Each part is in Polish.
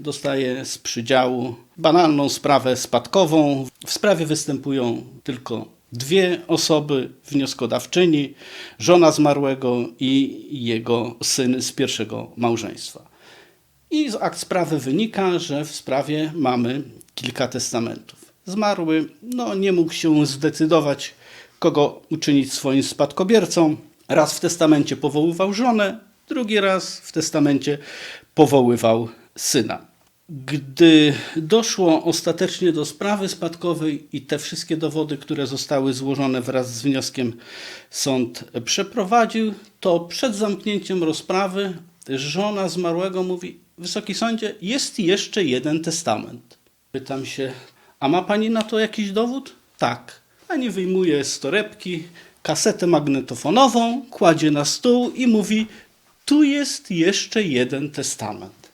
dostaje z przydziału banalną sprawę spadkową. W sprawie występują tylko dwie osoby wnioskodawczyni, żona zmarłego i jego syn z pierwszego małżeństwa. I z akt sprawy wynika, że w sprawie mamy kilka testamentów. Zmarły no, nie mógł się zdecydować, kogo uczynić swoim spadkobiercą. Raz w testamencie powoływał żonę, drugi raz w testamencie powoływał syna. Gdy doszło ostatecznie do sprawy spadkowej i te wszystkie dowody, które zostały złożone wraz z wnioskiem, sąd przeprowadził, to przed zamknięciem rozprawy żona zmarłego mówi: Wysoki sądzie, jest jeszcze jeden testament. Pytam się, a ma pani na to jakiś dowód? Tak. Pani wyjmuje z torebki kasetę magnetofonową, kładzie na stół i mówi: Tu jest jeszcze jeden testament.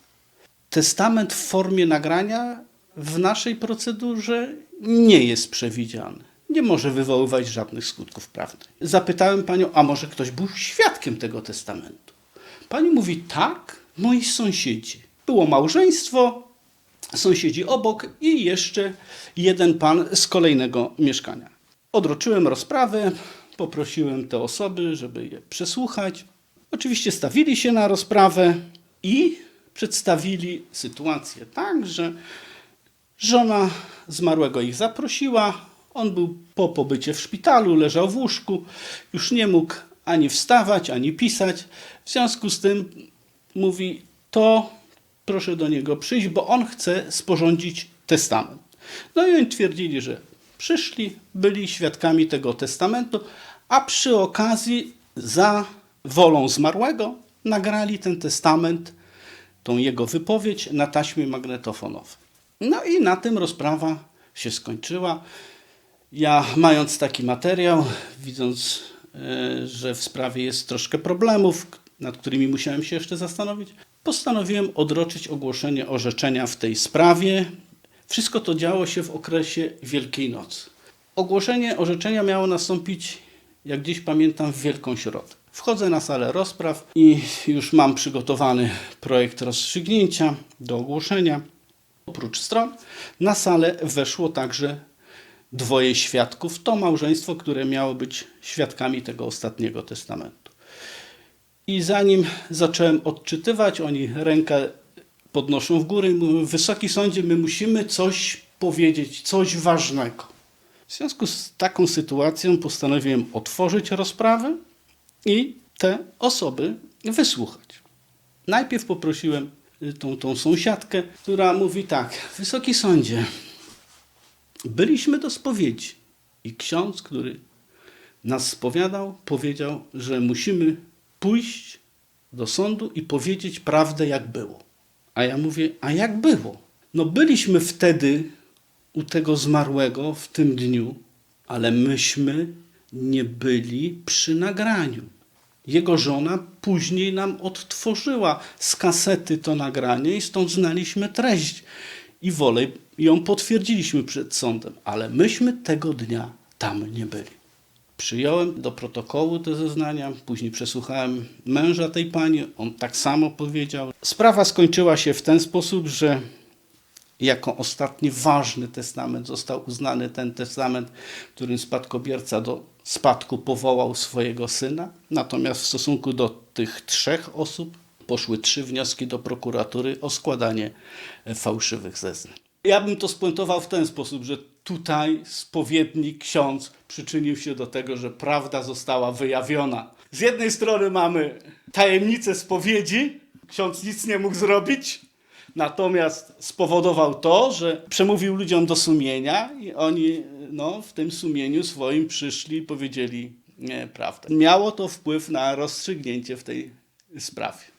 Testament w formie nagrania w naszej procedurze nie jest przewidziany. Nie może wywoływać żadnych skutków prawnych. Zapytałem panią, a może ktoś był świadkiem tego testamentu? Pani mówi, tak, moi sąsiedzi. Było małżeństwo, sąsiedzi obok i jeszcze jeden pan z kolejnego mieszkania. Odroczyłem rozprawę, poprosiłem te osoby, żeby je przesłuchać. Oczywiście stawili się na rozprawę i przedstawili sytuację tak, że żona zmarłego ich zaprosiła. On był po pobycie w szpitalu, leżał w łóżku, już nie mógł ani wstawać, ani pisać. W związku z tym mówi: To proszę do niego przyjść, bo on chce sporządzić testament. No i oni twierdzili, że przyszli, byli świadkami tego testamentu, a przy okazji za wolą zmarłego nagrali ten testament, tą jego wypowiedź na taśmie magnetofonowej. No i na tym rozprawa się skończyła. Ja, mając taki materiał, widząc, e, że w sprawie jest troszkę problemów, nad którymi musiałem się jeszcze zastanowić, postanowiłem odroczyć ogłoszenie orzeczenia w tej sprawie. Wszystko to działo się w okresie Wielkiej Nocy. Ogłoszenie orzeczenia miało nastąpić, jak dziś pamiętam, w Wielką Środę. Wchodzę na salę rozpraw i już mam przygotowany projekt rozstrzygnięcia do ogłoszenia. Oprócz stron na salę weszło także dwoje świadków. To małżeństwo, które miało być świadkami tego ostatniego testamentu. I zanim zacząłem odczytywać, oni rękę podnoszą w górę i mówią: Wysoki sądzie, my musimy coś powiedzieć, coś ważnego. W związku z taką sytuacją postanowiłem otworzyć rozprawę i te osoby wysłuchać. Najpierw poprosiłem tą, tą sąsiadkę, która mówi tak: Wysoki sądzie, byliśmy do spowiedzi i ksiądz, który nas spowiadał, powiedział, że musimy pójść do sądu i powiedzieć prawdę, jak było. A ja mówię: A jak było? No, byliśmy wtedy u tego zmarłego w tym dniu, ale myśmy nie byli przy nagraniu. Jego żona później nam odtworzyła z kasety to nagranie i stąd znaliśmy treść i wolę ją potwierdziliśmy przed sądem, ale myśmy tego dnia tam nie byli. Przyjąłem do protokołu te zeznania, później przesłuchałem męża tej pani, on tak samo powiedział. Sprawa skończyła się w ten sposób, że jako ostatni ważny testament został uznany ten testament, którym spadkobierca do spadku powołał swojego syna. Natomiast w stosunku do tych trzech osób poszły trzy wnioski do prokuratury o składanie e, fałszywych zeznań. Ja bym to spuentował w ten sposób, że tutaj spowiednik, ksiądz przyczynił się do tego, że prawda została wyjawiona. Z jednej strony mamy tajemnicę spowiedzi, ksiądz nic nie mógł zrobić, Natomiast spowodował to, że przemówił ludziom do sumienia i oni no, w tym sumieniu swoim przyszli i powiedzieli prawdę. Miało to wpływ na rozstrzygnięcie w tej sprawie.